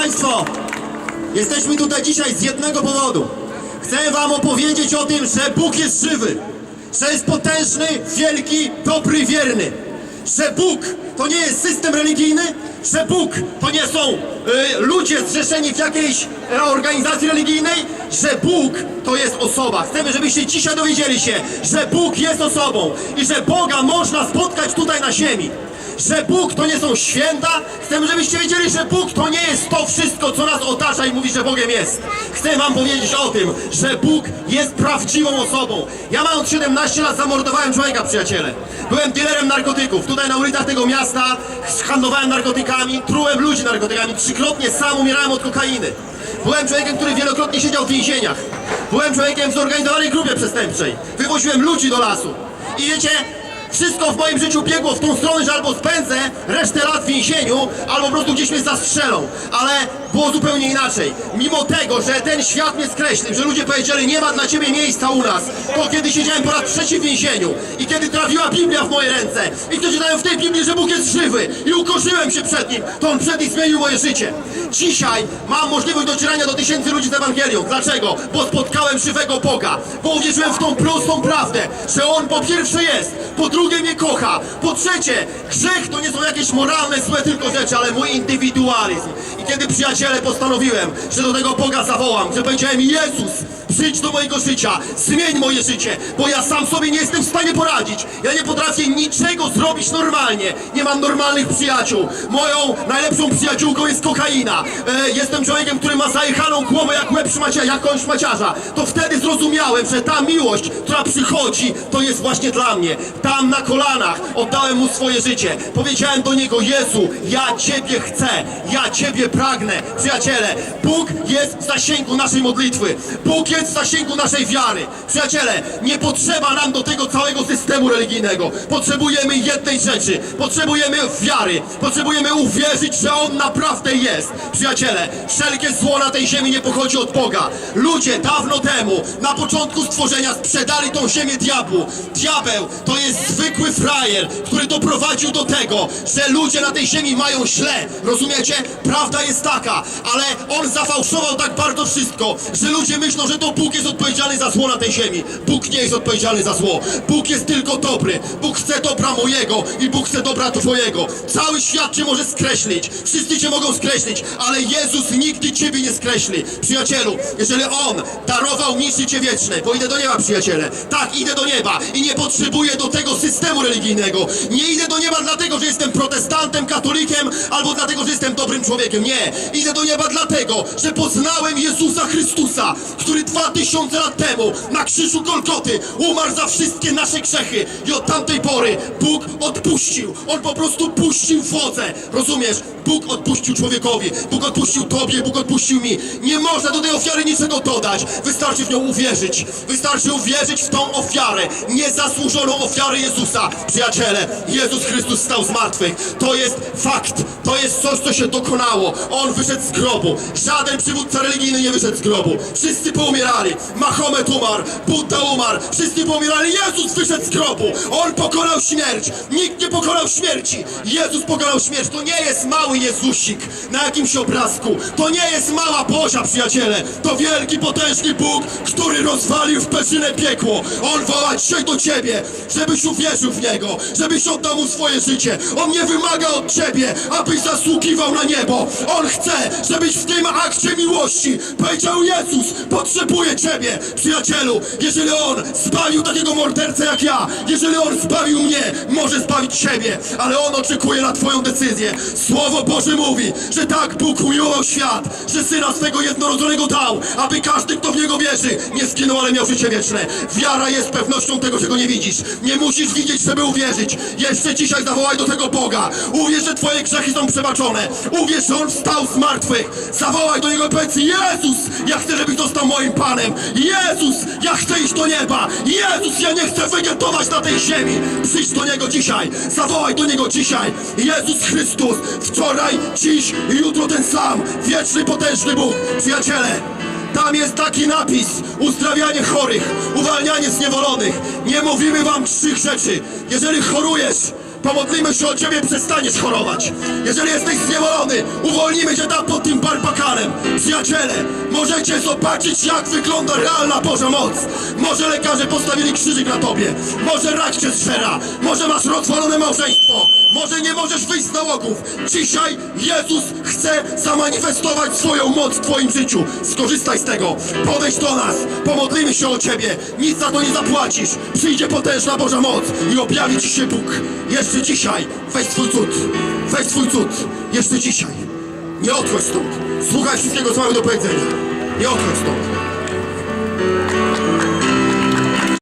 Państwo, jesteśmy tutaj dzisiaj z jednego powodu. Chcę Wam opowiedzieć o tym, że Bóg jest żywy, że jest potężny, wielki, dobry, wierny. Że Bóg to nie jest system religijny, że Bóg to nie są y, ludzie zrzeszeni w jakiejś organizacji religijnej, że Bóg to jest osoba. Chcemy, żebyście dzisiaj dowiedzieli się, że Bóg jest osobą i że Boga można spotkać tutaj na ziemi że Bóg to nie są święta. Chcemy, żebyście wiedzieli, że Bóg to nie jest to wszystko, co nas otacza i mówi, że Bogiem jest. Chcę wam powiedzieć o tym, że Bóg jest prawdziwą osobą. Ja mając 17 lat zamordowałem człowieka, przyjaciele. Byłem dealerem narkotyków. Tutaj na ulicach tego miasta handlowałem narkotykami, trułem ludzi narkotykami. Trzykrotnie sam umierałem od kokainy. Byłem człowiekiem, który wielokrotnie siedział w więzieniach. Byłem człowiekiem w zorganizowanej grupie przestępczej. Wywoziłem ludzi do lasu. I wiecie, wszystko w moim życiu biegło w tą stronę, że albo spędzę resztę lat w więzieniu, albo po prostu gdzieś mnie zastrzelą. Ale było zupełnie inaczej. Mimo tego, że ten świat mnie skreślił, że ludzie powiedzieli, nie ma dla ciebie miejsca u nas, to kiedy siedziałem po raz trzeci w więzieniu i kiedy trafiła Biblia w moje ręce i przeczytałem w tej Biblii, że Bóg jest żywy i ukorzyłem się przed Nim, to On przed Nim zmienił moje życie. Dzisiaj mam możliwość docierania do tysięcy ludzi z Ewangelią. Dlaczego? Bo spotkałem żywego Boga, bo uwierzyłem w tą prostą prawdę, że On po pierwsze jest, po drugie mnie kocha, po trzecie grzech to nie są jakieś moralne, złe tylko rzeczy, ale mój indywidualizm. I kiedy przyjaciele postanowiłem, że do tego Boga zawołam, że powiedziałem Jezus, przyjdź do mojego życia, zmień moje życie, bo ja sam sobie nie jestem w stanie poradzić. Ja nie potrafię niczego zrobić normalnie. Nie mam normalnych przyjaciół. Moją najlepszą przyjaciółką jest kokaina. E, jestem człowiekiem, który ma zajechaną głowę jak łeb szmacia, jakąś szmaciarza. To wtedy zrozumiałem, że ta miłość, która przychodzi, to jest właśnie dla mnie. Tam na kolanach oddałem mu swoje życie. Powiedziałem do niego, Jezu, ja Ciebie chcę, ja Ciebie pragnę. Przyjaciele, Bóg jest w zasięgu naszej modlitwy. Bóg jest zasięgu naszej wiary. Przyjaciele, nie potrzeba nam do tego całego systemu religijnego. Potrzebujemy jednej rzeczy. Potrzebujemy wiary. Potrzebujemy uwierzyć, że On naprawdę jest. Przyjaciele, wszelkie zło na tej ziemi nie pochodzi od Boga. Ludzie dawno temu, na początku stworzenia, sprzedali tą ziemię diabłu. Diabeł to jest zwykły frajer, który doprowadził do tego, że ludzie na tej ziemi mają źle. Rozumiecie? Prawda jest taka, ale on zafałszował tak bardzo wszystko, że ludzie myślą, że to Bóg jest odpowiedzialny za zło na tej ziemi. Bóg nie jest odpowiedzialny za zło. Bóg jest tylko dobry. Bóg chce dobra mojego i Bóg chce dobra twojego. Cały świat cię może skreślić. Wszyscy cię mogą skreślić, ale Jezus nigdy ciebie nie skreśli. Przyjacielu, jeżeli On darował mi życie wieczne, bo idę do nieba, przyjaciele. Tak, idę do nieba i nie potrzebuję do tego systemu religijnego. Nie idę do nieba dlatego, że jestem protestantem, katolikiem, albo dlatego, że jestem dobrym człowiekiem. Nie. Idę do nieba dlatego, że poznałem Jezusa Chrystusa, który dwa tysiące lat temu na krzyżu Golgoty umarł za wszystkie nasze grzechy. I od tamtej pory Bóg odpuścił. On po prostu puścił wodze. Rozumiesz? Bóg odpuścił człowiekowi. Bóg odpuścił tobie, Bóg odpuścił mi. Nie można do tej ofiary niczego dodać. Wystarczy w nią uwierzyć. Wystarczy uwierzyć w tą ofiarę. Niezasłużoną ofiarę Jezusa. Przyjaciele, Jezus Chrystus stał z martwych. To jest fakt. To jest coś, co się dokonało. On wyszedł z grobu. Żaden przywódca religijny nie wyszedł z grobu. Wszyscy poumierali. Mahomet umarł. Buddha umarł. Wszyscy poumierali. Jezus wyszedł z grobu. On pokonał śmierć. Nikt nie pokonał śmierci. Jezus pokonał śmierć. To nie jest mały Jezusik na jakimś obrazku. To nie jest mała Bozia, przyjaciele. To wielki, potężny Bóg, który rozwalił w peczynę piekło. On woła dzisiaj do ciebie, żebyś uwierzył w Niego, żebyś oddał Mu swoje życie. On nie wymaga od ciebie, abyś zasługiwał na niebo. On chce, żebyś w tym akcie miłości powiedział Jezus, potrzebuję Ciebie. Przyjacielu, jeżeli On zbawił takiego mordercę jak ja, jeżeli On zbawił mnie, może zbawić Ciebie, ale On oczekuje na Twoją decyzję. Słowo Boże mówi, że tak Bóg umiłował świat, że Syna swego jednorodzonego dał, aby każdy, kto w Niego wierzy, nie zginął, ale miał życie wieczne. Wiara jest pewnością tego, czego nie widzisz. Nie musisz widzieć, żeby uwierzyć. Jeszcze dzisiaj zawołaj do tego Boga. Uwierz, że Twoje grzechy są przebaczone. Uwierz, że On wstał z martwych. Zawołaj do Niego i powiedz, Jezus, ja chcę, żebyś został moim Panem. Jezus, ja chcę iść do nieba. Jezus, ja nie chcę wegetować na tej ziemi. Przyjdź do Niego dzisiaj. Zawołaj do Niego dzisiaj. Jezus Chrystus, wczoraj, dziś i jutro ten sam. Wieczny, potężny Bóg. Przyjaciele, tam jest taki napis: uzdrawianie chorych, uwalnianie zniewolonych. Nie mówimy wam trzech rzeczy. Jeżeli chorujesz, Pomodlimy się o ciebie, przestaniesz chorować. Jeżeli jesteś zniewolony, uwolnimy cię tam pod tym barbakalem. Przyjaciele, możecie zobaczyć, jak wygląda realna Boża moc. Może lekarze postawili krzyżyk na tobie. Może rak cię zżera. Może masz rozwalone małżeństwo. Może nie możesz wyjść z nałogów. Dzisiaj Jezus chce zamanifestować swoją moc w twoim życiu. Skorzystaj z tego. Podejdź do nas. Pomodlimy się o ciebie. Nic za to nie zapłacisz. Przyjdzie potężna Boża moc i objawi ci się Bóg. Jeszcze dzisiaj. Weź swój cud. Weź swój cud. Jeszcze dzisiaj. Nie odchodź stąd. Słuchaj wszystkiego, co mamy do powiedzenia. Nie odchodź stąd.